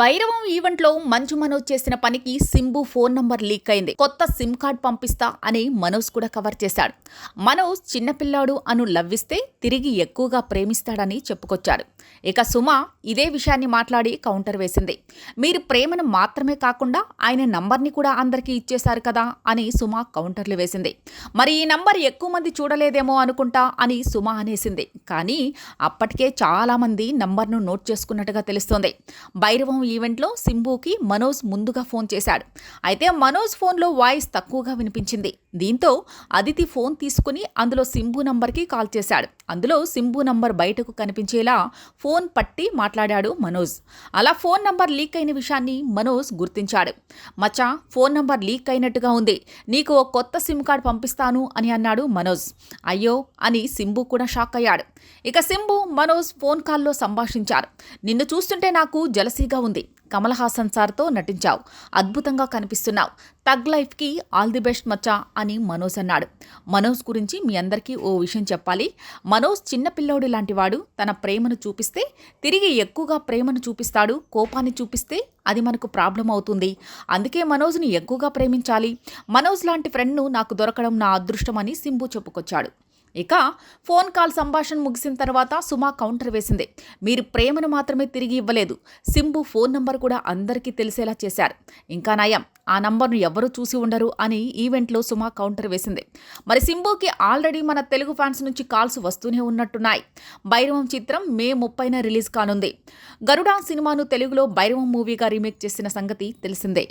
భైరవం ఈవెంట్లో మంజు మనోజ్ చేసిన పనికి సింబు ఫోన్ నంబర్ లీక్ అయింది. కొత్త సిమ్ కార్డ్ పంపిస్తా అని మనోజ్ కూడా కవర్ చేశాడు. మనోజ్ చిన్నపిల్లాడు అను లవ్విస్తే తిరిగి ఎక్కువగా ప్రేమిస్తాడని చెప్పుకొచ్చాడు ఇక సుమ ఇదే విషయాన్ని మాట్లాడి కౌంటర్ వేసింది. మీరు ప్రేమను మాత్రమే కాకుండా ఆయన నంబర్ని కూడా అందరికీ ఇచ్చేశారు కదా అని సుమ కౌంటర్లు వేసింది. మరి ఈ నంబర్ ఎక్కువ మంది చూడలేదేమో అనుకుంటా అని సుమ అనేసింది. కానీ అప్పటికే చాలామంది నంబర్ను నోట్ చేసుకున్నట్టుగా తెలుస్తోంది. భైరవం ఈవెంట్లో సింబుకి మనోజ్ ముందుగా ఫోన్ చేశాడు. అయితే మనోజ్ ఫోన్లో వాయిస్ తక్కువగా వినిపించింది. దీంతో అదితి ఫోన్ తీసుకుని అందులో సింబు నంబర్కి కాల్ చేశాడు. అందులో సింబు నంబర్ బయటకు కనిపించేలా ఫోన్ పట్టి మాట్లాడాడు మనోజ్. అలా ఫోన్ నంబర్ లీక్ అయిన విషయాన్ని మనోజ్ గుర్తించాడు. మచా ఫోన్ నంబర్ లీక్ అయినట్టుగా ఉంది. నీకు ఓ కొత్త సిమ్ కార్డ్ పంపిస్తాను అని అన్నాడు మనోజ్. అయ్యో అని సింబు కూడా షాక్ అయ్యాడు. ఇక సింబు మనోజ్ ఫోన్ కాల్లో సంభాషించారు. నిన్ను చూస్తుంటే నాకు జలసీగా ఉంది. కమల్ హాసన్ సార్తో నటించావు. అద్భుతంగా కనిపిస్తున్నావు. తగ్ లైఫ్కి ఆల్ ది బెస్ట్ మచ్చా అని మనోజ్ అన్నాడు. మనోజ్ గురించి మీ అందరికీ ఓ విషయం చెప్పాలి. మనోజ్ చిన్నపిల్లోడు లాంటివాడు తన ప్రేమను చూపిస్తే తిరిగి ఎక్కువగా ప్రేమను చూపిస్తాడు. కోపాన్ని చూపిస్తే అది మనకు ప్రాబ్లం అవుతుంది. అందుకే మనోజ్ని ఎక్కువగా ప్రేమించాలి. మనోజ్ లాంటి ఫ్రెండ్ను నాకు దొరకడం నా అదృష్టం అని సింబు చెప్పుకొచ్చాడు. ఇక ఫోన్ కాల్ సంభాషణ ముగిసిన తర్వాత సుమా కౌంటర్ వేసింది. మీరు ప్రేమను మాత్రమే తిరిగి ఇవ్వలేదు. సింబు ఫోన్ నంబర్ కూడా అందరికీ తెలిసేలా చేశారు. ఇంకా నయం ఆ నంబర్ను ఎవరూ చూసి ఉండరు అని ఈవెంట్లో సుమా కౌంటర్ వేసింది. మరి సింబుకి ఆల్రెడీ మన తెలుగు ఫ్యాన్స్ నుంచి కాల్స్ వస్తూనే ఉన్నట్టున్నాయి. భైరవం చిత్రం మే ముప్పైన రిలీజ్ కానుంది. గరుడా సినిమాను తెలుగులో భైరవం మూవీగా రీమేక్ చేసిన సంగతి తెలిసిందే.